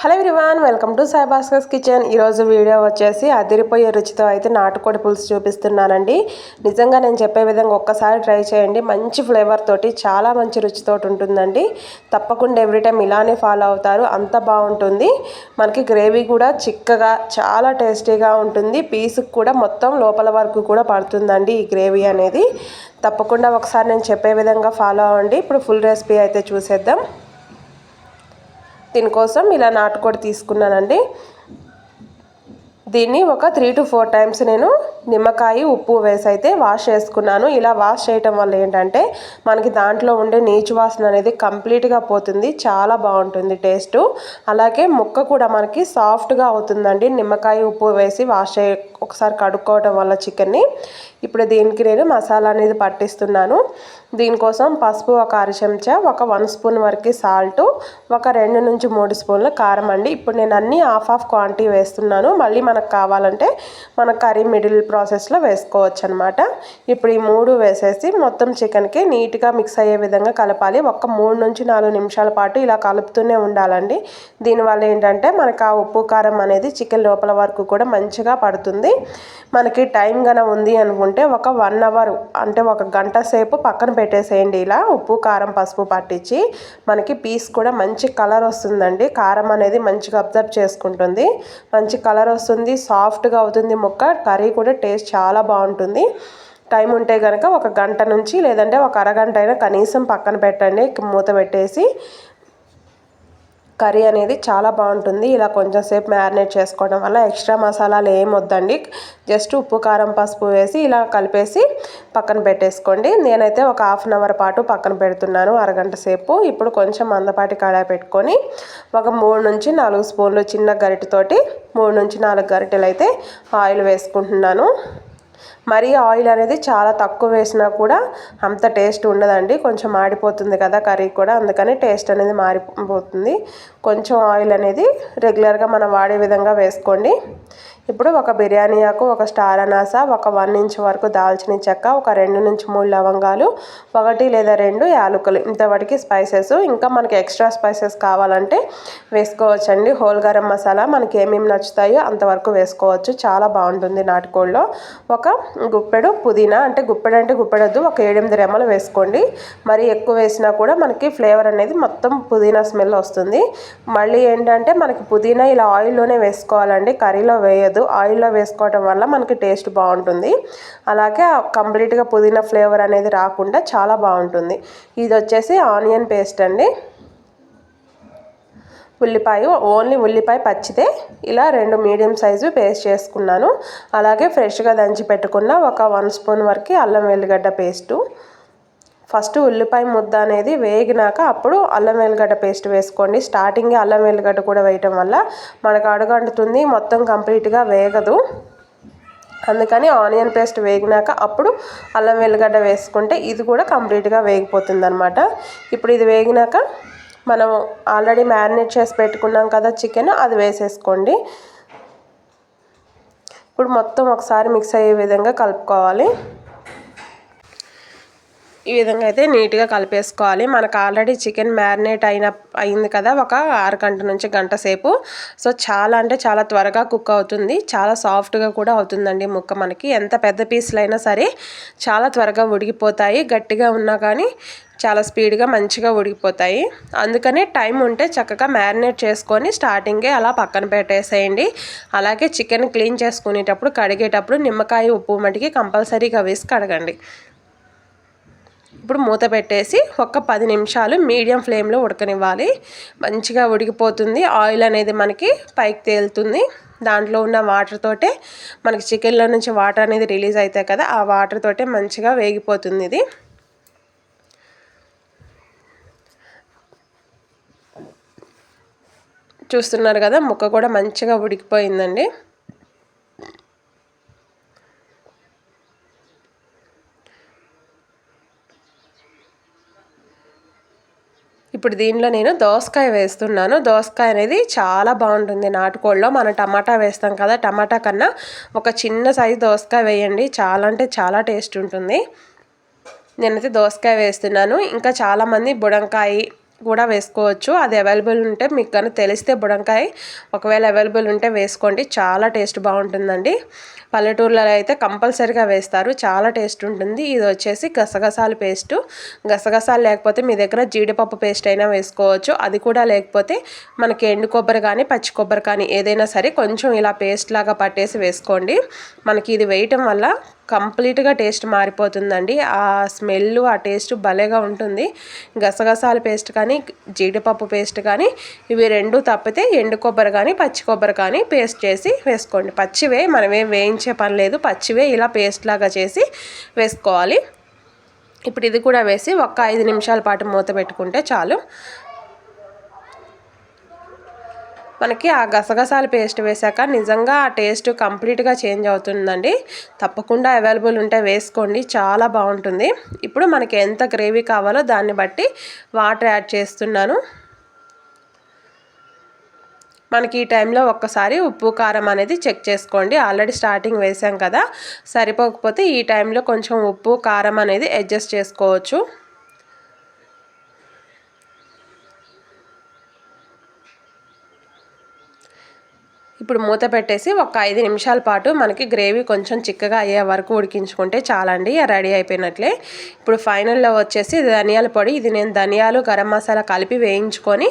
Hello everyone welcome to Sai Bhaskar's kitchen. ఈరోజు video వచ్చేసి అదిరిపోయే రుచితో అయితే నాటుకోడి పులుసు చూపిస్తున్నానండి. నిజంగా నేను చెప్పే విధంగా ఒక్కసారి ట్రై చేయండి. మంచి ఫ్లేవర్ తోటి చాలా మంచి రుచితో ఉంటుందండి. తప్పకుండా ఎవ్రీ టైం ఇలానే ఫాలో అవుతారు. అంత బాగుంటుంది. మనకి గ్రేవీ కూడా చిక్కగా చాలా టేస్టీగా ఉంటుంది. పీసుకు కూడా మొత్తం లోపల వరకు కూడా పడుతుందండి ఈ గ్రేవీ అనేది. తప్పకుండా ఒకసారి నేను చెప్పే విధంగా ఫాలో అవ్వండి. ఇప్పుడు ఫుల్ రెసిపీ అయితే చూసేద్దాం. దీనికోసం ఇలా నాటుకోడి తీసుకున్నానండి. దీన్ని ఒక త్రీ టు ఫోర్ టైమ్స్ నేను నిమ్మకాయ ఉప్పు వేసి అయితే వాష్ చేసుకున్నాను. ఇలా వాష్ చేయటం వల్ల ఏంటంటే మనకి దాంట్లో ఉండే నీచు వాసన అనేది కంప్లీట్గా పోతుంది. చాలా బాగుంటుంది టేస్ట్ అలాగే ముక్క కూడా మనకి సాఫ్ట్గా అవుతుందండి. నిమ్మకాయ ఉప్పు వేసి వాష్ చే ఒకసారి కడుక్కోవటం వల్ల చికెన్ని ఇప్పుడు దీనికి నేను మసాలా అనేది పట్టిస్తున్నాను. దీనికోసం పసుపు ఒక అర చెంచా ఒక వన్ స్పూన్ వరకు సాల్ట్ ఒక రెండు నుంచి మూడు స్పూన్ల కారం అండి. ఇప్పుడు నేను అన్నీ హాఫ్ ఆఫ్ క్వాంటిటీ వేస్తున్నాను. మళ్ళీ మనకు కావాలంటే మన కర్రీ మిడిల్ ప్రాసెస్లో వేసుకోవచ్చు అనమాట ఇప్పుడు ఈ మూడు వేసేసి మొత్తం చికెన్కి నీట్గా మిక్స్ అయ్యే విధంగా కలపాలి. ఒక మూడు నుంచి నాలుగు నిమిషాల పాటు ఇలా కలుపుతూనే ఉండాలండి. దీనివల్ల ఏంటంటే మనకు ఆ ఉప్పు కారం అనేది చికెన్ లోపల వరకు కూడా మంచిగా పడుతుంది. మనకి టైం గన ఉంది అనుకుంటే ఒక వన్ అవర్ అంటే ఒక గంట సేపు పక్కన పెట్టేసేయండి ఇలా. ఉప్పు కారం పసుపు పట్టించి మనకి పీస్ కూడా మంచి కలర్ వస్తుందండి. కారం అనేది మంచిగా అబ్జర్వ్ చేసుకుంటుంది. మంచి కలర్ వస్తుంది. సాఫ్ట్గా అవుతుంది ముక్క కర్రీ కూడా టేస్ట్ చాలా బాగుంటుంది. టైం ఉంటే కనుక ఒక గంట నుంచి లేదంటే ఒక అరగంట అయినా కనీసం పక్కన పెట్టండి మూత పెట్టేసి కర్రీ అనేది చాలా బాగుంటుంది. ఇలా కొంచెం సేపు మ్యారినేట్ చేసుకోవడం వల్ల ఎక్స్ట్రా మసాలాలు ఏం వద్దండి. జస్ట్ ఉప్పు కారం పసుపు వేసి ఇలా కలిపేసి పక్కన పెట్టేసుకోండి. నేనైతే ఒక హాఫ్ అన్ అవర్ పాటు పక్కన పెడుతున్నాను అరగంట సేపు. ఇప్పుడు కొంచెం మందపాటి కడాయి పెట్టుకొని ఒక మూడు నుంచి నాలుగు స్పూన్లు చిన్న గరిటెతోటి మూడు నుంచి నాలుగు గరిటెలు అయితే ఆయిల్ వేసుకుంటున్నాను. మరీ ఆయిల్ అనేది చాలా తక్కువ వేసినా కూడా అంత టేస్ట్ ఉండదండి. కొంచెం మాడిపోతుంది కదా కర్రీ కూడా అందుకని టేస్ట్ అనేది మారిపోతుంది. కొంచెం ఆయిల్ అనేది రెగ్యులర్గా మనం వాడే విధంగా వేసుకోండి. ఇప్పుడు ఒక బిర్యానీ ఆకు ఒక స్టార్ అనాస ఒక వన్ ఇంచ్ వరకు దాల్చిన చెక్క ఒక రెండు నుంచి మూడు లవంగాలు ఒకటి లేదా రెండు యాలకులు. ఇంతవరకు స్పైసెస్. ఇంకా మనకి ఎక్స్ట్రా స్పైసెస్ కావాలంటే వేసుకోవచ్చండి. హోల్ గరం మసాలా మనకి ఏమేమి నచ్చుతాయో అంతవరకు వేసుకోవచ్చు. చాలా బాగుంటుంది నాటుకోళ్ళలో. ఒక గుప్పెడు పుదీనా అంటే గుప్పెడు అంటే గుప్పెడద్దు ఒక ఏడెనిమిది రెమ్మలు వేసుకోండి. మరి ఎక్కువ వేసినా కూడా మనకి ఫ్లేవర్ అనేది మొత్తం పుదీనా స్మెల్ వస్తుంది. మళ్ళీ ఏంటంటే మనకి పుదీనా ఇలా ఆయిల్లోనే వేసుకోవాలండి. కర్రీలో వేయదు ఆయిల్లో వేసుకోవటం వల్ల మనకి టేస్ట్ బాగుంటుంది. అలాగే కంప్లీట్గా పుదీనా ఫ్లేవర్ అనేది రాకుండా చాలా బాగుంటుంది. ఇది వచ్చేసి ఆనియన్ పేస్ట్ అండి. ఉల్లిపాయ ఓన్లీ ఉల్లిపాయ పచ్చితే ఇలా రెండు మీడియం సైజు పేస్ట్ చేసుకున్నాను. అలాగే ఫ్రెష్గా దంచి పెట్టుకున్న ఒక వన్ స్పూన్ వరకు అల్లం వెల్లిగడ్డ పేస్టు. ఫస్ట్ ఉల్లిపాయ ముద్ద అనేది వేగినాక అప్పుడు అల్లం వెల్లిగడ్డ పేస్ట్ వేసుకోండి. స్టార్టింగ్ అల్లం వెల్లిగడ్డ కూడా వేయటం వల్ల మనకు అడుగంటుతుంది మొత్తం కంప్లీట్గా వేగదు. అందుకని ఆనియన్ పేస్ట్ వేగినాక అప్పుడు అల్లం వెల్లిగడ్డ వేసుకుంటే ఇది కూడా కంప్లీట్గా వేగిపోతుంది అనమాట ఇప్పుడు ఇది వేగినాక మనం ఆల్రెడీ మ్యారినేట్ చేసి పెట్టుకున్నాం కదా చికెన్ అది వేసేసుకోండి. ఇప్పుడు మొత్తం ఒకసారి మిక్స్ అయ్యే విధంగా కలుపుకోవాలి. ఈ విధంగా అయితే నీట్గా కలిపేసుకోవాలి. మనకు ఆల్రెడీ చికెన్ మ్యారినేట్ అయిన అయింది కదా ఒక అరగంట నుంచి గంట సేపు. సో చాలా అంటే చాలా త్వరగా కుక్ అవుతుంది. చాలా సాఫ్ట్గా కూడా అవుతుందండి ముక్క మనకి. ఎంత పెద్ద పీసులు అయినా సరే చాలా త్వరగా ఉడికిపోతాయి. గట్టిగా ఉన్నా కానీ చాలా స్పీడ్గా మంచిగా ఉడికిపోతాయి. అందుకని టైం ఉంటే చక్కగా మ్యారినేట్ చేసుకొని స్టార్టింగే అలా పక్కన పెట్టేసేయండి. అలాగే చికెన్ క్లీన్ చేసుకునేటప్పుడు కడిగేటప్పుడు నిమ్మకాయ ఉప్పు మటుకి కంపల్సరీగా వేసి కడగండి. ఇప్పుడు మూత పెట్టేసి ఒక పది నిమిషాలు మీడియం ఫ్లేమ్లో ఉడకనివ్వాలి. మంచిగా ఉడికిపోతుంది. ఆయిల్ అనేది మనకి పైకి తేలుతుంది. దాంట్లో ఉన్న వాటర్ తోటే మనకి చికెన్లో నుంచి వాటర్ అనేది రిలీజ్ అవుతాయి కదా ఆ వాటర్ తోటే మంచిగా వేగిపోతుంది ఇది. చూస్తున్నారు కదా ముక్క కూడా మంచిగా ఉడికిపోయిందండి. ఇప్పుడు దీనిలో నేను దోసకాయ వేస్తున్నాను. దోసకాయ అనేది చాలా బాగుంటుంది నాటుకోళ్ళలో. మనం టమాటా వేస్తాం కదా టమాటా కన్నా ఒక చిన్న సైజు దోసకాయ వేయండి. చాలా అంటే చాలా టేస్ట్ ఉంటుంది. నేనైతే దోసకాయ వేస్తున్నాను. ఇంకా చాలామంది బుడంకాయ కూడా వేసుకోవచ్చు. అది అవైలబుల్ ఉంటే మీకు కానీ తెలిస్తే బుడంకాయ ఒకవేళ అవైలబుల్ ఉంటే వేసుకోండి. చాలా టేస్ట్ బాగుంటుందండి. పల్లెటూర్లలో అయితే కంపల్సరీగా వేస్తారు. చాలా టేస్ట్ ఉంటుంది. ఇది వచ్చేసి గసగసాల పేస్టు. గసగసాలు లేకపోతే మీ దగ్గర జీడిపప్పు పేస్ట్ అయినా వేసుకోవచ్చు. అది కూడా లేకపోతే మనకి ఎండు కొబ్బరి కానీ పచ్చి కొబ్బరి కానీ ఏదైనా సరే కొంచెం ఇలా పేస్ట్ లాగా పట్టేసి వేసుకోండి. మనకి ఇది వేయటం వల్ల కంప్లీట్గా టేస్ట్ మారిపోతుందండి. ఆ స్మెల్ ఆ టేస్ట్ భలేగా ఉంటుంది. గసగసాల పేస్ట్ కానీ జీడిపప్పు పేస్ట్ కానీ ఇవి రెండు తప్పితే ఎండు కొబ్బరి కానీ పచ్చి కొబ్బరి కానీ పేస్ట్ చేసి వేసుకోండి. పచ్చివే మనమే వేయించే పని లేదు. పచ్చివే ఇలా పేస్ట్ లాగా చేసి వేసుకోవాలి. ఇప్పుడు ఇది కూడా వేసి ఒక ఐదు నిమిషాల పాటు మూత పెట్టుకుంటే చాలు. మనకి ఆ గసగసాల పేస్ట్ వేసాక నిజంగా ఆ టేస్ట్ కంప్లీట్గా చేంజ్ అవుతుందండి. తప్పకుండా అవైలబుల్ ఉంటే వేసుకోండి చాలా బాగుంటుంది. ఇప్పుడు మనకి ఎంత గ్రేవీ కావాలో దాన్ని బట్టి వాటర్ యాడ్ చేస్తున్నాను. మనకి ఈ టైంలో ఒక్కసారి ఉప్పు కారం అనేది చెక్ చేసుకోండి. ఆల్రెడీ స్టార్టింగ్ వేసాం కదా సరిపోకపోతే ఈ టైంలో కొంచెం ఉప్పు కారం అనేది అడ్జస్ట్ చేసుకోవచ్చు. ఇప్పుడు మూత పెట్టేసి ఒక ఐదు నిమిషాల పాటు మనకి గ్రేవీ కొంచెం చిక్కగా అయ్యే వరకు ఉడికించుకుంటే చాలండి రెడీ అయిపోయినట్లే. ఇప్పుడు ఫైనల్లో వచ్చేసి ధనియాల పొడి. ఇది నేను ధనియాలు గరం మసాలా కలిపి వేయించుకొని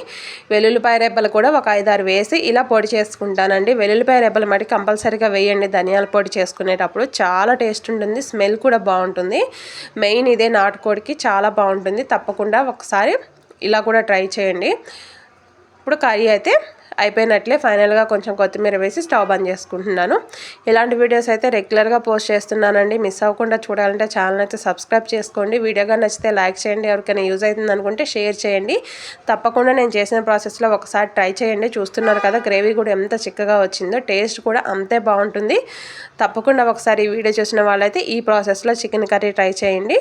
వెల్లుల్లిపాయ రెబ్బలు కూడా ఒక ఐదారు వేసి ఇలా పొడి చేసుకుంటానండి. వెల్లుల్లిపాయ రెబ్బలు మట్టి కంపల్సరీగా వేయండి. ధనియాల పొడి చేసుకునేటప్పుడు చాలా టేస్ట్ ఉంటుంది స్మెల్ కూడా బాగుంటుంది. మెయిన్ ఇదే నాటుకోడికి చాలా బాగుంటుంది. తప్పకుండా ఒకసారి ఇలా కూడా ట్రై చేయండి. ఇప్పుడు కర్రీ అయితే అయిపోయినట్లే ఫైనల్గా కొంచెం కొత్తిమీర వేసి స్టవ్ బంద్ చేసుకుంటున్నాను. ఇలాంటి వీడియోస్ అయితే రెగ్యులర్గా పోస్ట్ చేస్తున్నానండి. మిస్ అవ్వకుండా చూడాలంటే ఛానల్ అయితే సబ్స్క్రైబ్ చేసుకోండి. వీడియోగా నచ్చితే లైక్ చేయండి. ఎవరికైనా యూజ్ అవుతుంది అనుకుంటే షేర్ చేయండి. తప్పకుండా నేను చేసిన ప్రాసెస్లో ఒకసారి ట్రై చేయండి. చూస్తున్నారు కదా గ్రేవీ కూడా ఎంత చిక్కగా వచ్చిందో టేస్ట్ కూడా అంతే బాగుంటుంది. తప్పకుండా ఒకసారి ఈ వీడియో చూసిన వాళ్ళైతే ఈ ప్రాసెస్లో చికెన్ కర్రీ ట్రై చేయండి.